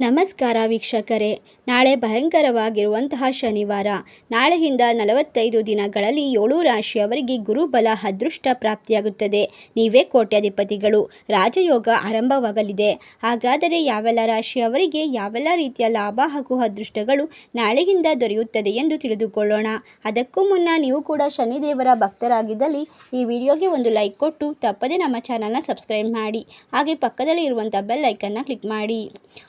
ನಮಸ್ಕಾರ ವೀಕ್ಷಕರೇ. ನಾಳೆ ಭಯಂಕರವಾಗಿರುವಂತಹ ಶನಿವಾರ. ನಾಳೆಯಿಂದ ನಲವತ್ತೈದು ದಿನಗಳಲ್ಲಿ ಏಳು ರಾಶಿಯವರಿಗೆ ಗುರುಬಲ ಅದೃಷ್ಟ ಪ್ರಾಪ್ತಿಯಾಗುತ್ತದೆ. ನೀವೇ ಕೋಟ್ಯಾಧಿಪತಿಗಳು. ರಾಜಯೋಗ ಆರಂಭವಾಗಲಿದೆ. ಹಾಗಾದರೆ ಯಾವೆಲ್ಲ ರಾಶಿಯವರಿಗೆ ಯಾವೆಲ್ಲ ರೀತಿಯ ಲಾಭ ಹಾಗೂ ಅದೃಷ್ಟಗಳು ನಾಳೆಯಿಂದ ದೊರೆಯುತ್ತದೆ ಎಂದು ತಿಳಿದುಕೊಳ್ಳೋಣ. ಅದಕ್ಕೂ ಮುನ್ನ ನೀವು ಕೂಡ ಶನಿದೇವರ ಭಕ್ತರಾಗಿದ್ದಲ್ಲಿ ಈ ವಿಡಿಯೋಗೆ ಒಂದು ಲೈಕ್ ಕೊಟ್ಟು ತಪ್ಪದೇ ನಮ್ಮ ಚಾನಲ್ನ ಸಬ್ಸ್ಕ್ರೈಬ್ ಮಾಡಿ. ಹಾಗೆ ಪಕ್ಕದಲ್ಲಿ ಇರುವಂಥ ಬೆಲ್ ಐಕನ್ನ ಕ್ಲಿಕ್ ಮಾಡಿ.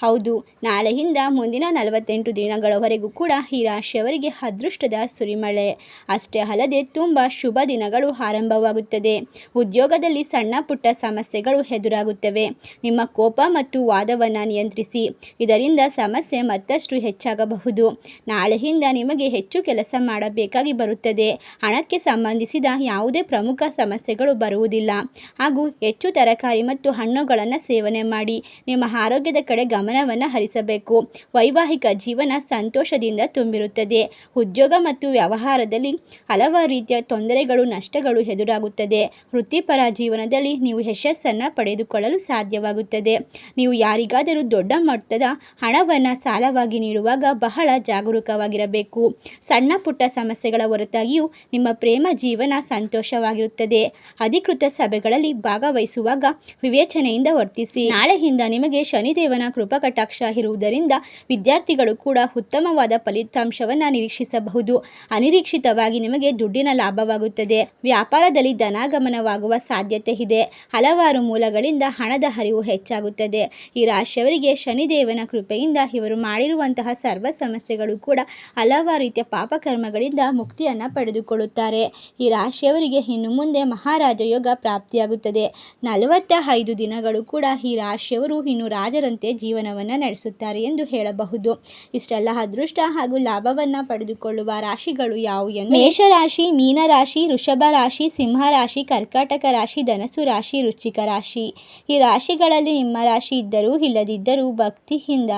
ಹೌದು, ನಾಳೆಯಿಂದ ಮುಂದಿನ ನಲವತ್ತೆಂಟು ದಿನಗಳವರೆಗೂ ಕೂಡ ಈ ರಾಶಿಯವರಿಗೆ ಅದೃಷ್ಟದ ಸುರಿಮಳೆ. ಅಷ್ಟೇ ಅಲ್ಲದೆ ತುಂಬ ಶುಭ ದಿನಗಳು ಆರಂಭವಾಗುತ್ತದೆ. ಉದ್ಯೋಗದಲ್ಲಿ ಸಣ್ಣ ಪುಟ್ಟ ಸಮಸ್ಯೆಗಳು ಎದುರಾಗುತ್ತವೆ. ನಿಮ್ಮ ಕೋಪ ಮತ್ತು ವಾದವನ್ನು ನಿಯಂತ್ರಿಸಿ. ಇದರಿಂದ ಸಮಸ್ಯೆ ಮತ್ತಷ್ಟು ಹೆಚ್ಚಾಗಬಹುದು. ನಾಳೆಯಿಂದ ನಿಮಗೆ ಹೆಚ್ಚು ಕೆಲಸ ಮಾಡಬೇಕಾಗಿ ಬರುತ್ತದೆ. ಹಣಕ್ಕೆ ಸಂಬಂಧಿಸಿದ ಯಾವುದೇ ಪ್ರಮುಖ ಸಮಸ್ಯೆಗಳು ಬರುವುದಿಲ್ಲ. ಹಾಗೂ ಹೆಚ್ಚು ತರಕಾರಿ ಮತ್ತು ಹಣ್ಣುಗಳನ್ನು ಸೇವನೆ ಮಾಡಿ. ನಿಮ್ಮ ಆರೋಗ್ಯದ ಕಡೆ ಗಮನವನ್ನು ಹರಿಸಬೇಕು. ವೈವಾಹಿಕ ಜೀವನ ಸಂತೋಷದಿಂದ ತುಂಬಿರುತ್ತದೆ. ಉದ್ಯೋಗ ಮತ್ತು ವ್ಯವಹಾರದಲ್ಲಿ ಹಲವಾರು ರೀತಿಯ ತೊಂದರೆಗಳು, ನಷ್ಟಗಳು ಎದುರಾಗುತ್ತದೆ. ವೃತ್ತಿಪರ ಜೀವನದಲ್ಲಿ ನೀವು ಯಶಸ್ಸನ್ನು ಪಡೆದುಕೊಳ್ಳಲು ಸಾಧ್ಯವಾಗುತ್ತದೆ. ನೀವು ಯಾರಿಗಾದರೂ ದೊಡ್ಡ ಮಟ್ಟದ ಹಣವನ್ನು ಸಾಲವಾಗಿ ನೀಡುವಾಗ ಬಹಳ ಜಾಗರೂಕವಾಗಿರಬೇಕು. ಸಣ್ಣ ಪುಟ್ಟ ಸಮಸ್ಯೆಗಳ ಹೊರತಾಗಿಯೂ ನಿಮ್ಮ ಪ್ರೇಮ ಜೀವನ ಸಂತೋಷವಾಗಿರುತ್ತದೆ. ಅಧಿಕೃತ ಸಭೆಗಳಲ್ಲಿ ಭಾಗವಹಿಸುವಾಗ ವಿವೇಚನೆಯಿಂದ ವರ್ತಿಸಿ. ನಾಳೆಯಿಂದ ನಿಮಗೆ ಶನಿದೇವನ ಕೃಪಕಟಾಕ್ಷ ಇರುವುದರಿಂದ ವಿದ್ಯಾರ್ಥಿಗಳು ಕೂಡ ಉತ್ತಮವಾದ ಫಲಿತಾಂಶವನ್ನು ನಿರೀಕ್ಷಿಸಬಹುದು. ಅನಿರೀಕ್ಷಿತವಾಗಿ ನಿಮಗೆ ದುಡ್ಡಿನ ಲಾಭವಾಗುತ್ತದೆ. ವ್ಯಾಪಾರದಲ್ಲಿ ಧನಾಗಮನವಾಗುವ ಸಾಧ್ಯತೆ ಇದೆ. ಹಲವಾರು ಮೂಲಗಳಿಂದ ಹಣದ ಹರಿವು ಹೆಚ್ಚಾಗುತ್ತದೆ. ಈ ರಾಶಿಯವರಿಗೆ ಶನಿದೇವನ ಕೃಪೆಯಿಂದ ಇವರು ಮಾಡಿರುವಂತಹ ಸರ್ವ ಸಮಸ್ಯೆಗಳು ಕೂಡ ಹಲವಾರು ರೀತಿಯ ಪಾಪಕರ್ಮಗಳಿಂದ ಮುಕ್ತಿಯನ್ನು ಪಡೆದುಕೊಳ್ಳುತ್ತಾರೆ. ಈ ರಾಶಿಯವರಿಗೆ ಇನ್ನು ಮುಂದೆ ಮಹಾರಾಜ ಯೋಗ ಪ್ರಾಪ್ತಿಯಾಗುತ್ತದೆ. ನಲವತ್ತ ಐದು ದಿನಗಳು ಕೂಡ ಈ ರಾಶಿಯವರು ಇನ್ನು ರಾಜರಂತೆ ಜೀವನವನ್ನು ನಡೆಸುತ್ತಾರೆ ಎಂದು ಹೇಳಬಹುದು. ಇಷ್ಟೆಲ್ಲ ಅದೃಷ್ಟ ಹಾಗೂ ಲಾಭವನ್ನು ಪಡೆದುಕೊಳ್ಳುವ ರಾಶಿಗಳು ಯಾವುವು ಎಂದು ಮೇಷರಾಶಿ, ಮೀನರಾಶಿ, ವೃಷಭ ರಾಶಿ, ಸಿಂಹ ರಾಶಿ, ಕರ್ಕಾಟಕ ರಾಶಿ ಧನಸು ರಾಶಿ ರುಚಿಕ ರಾಶಿ. ಈ ರಾಶಿಗಳಲ್ಲಿ ನಿಮ್ಮ ರಾಶಿ ಇದ್ದರೂ ಇಲ್ಲದಿದ್ದರೂ ಭಕ್ತಿಯಿಂದ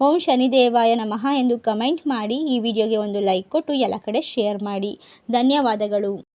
ಓಂ ಶನಿದೇವಾಯ ನಮಃ ಎಂದು ಕಮೆಂಟ್ ಮಾಡಿ ಈ ವಿಡಿಯೋಗೆ ಒಂದು ಲೈಕ್ ಕೊಟ್ಟು ಎಲ್ಲ ಕಡೆ ಶೇರ್ ಮಾಡಿ. ಧನ್ಯವಾದಗಳು.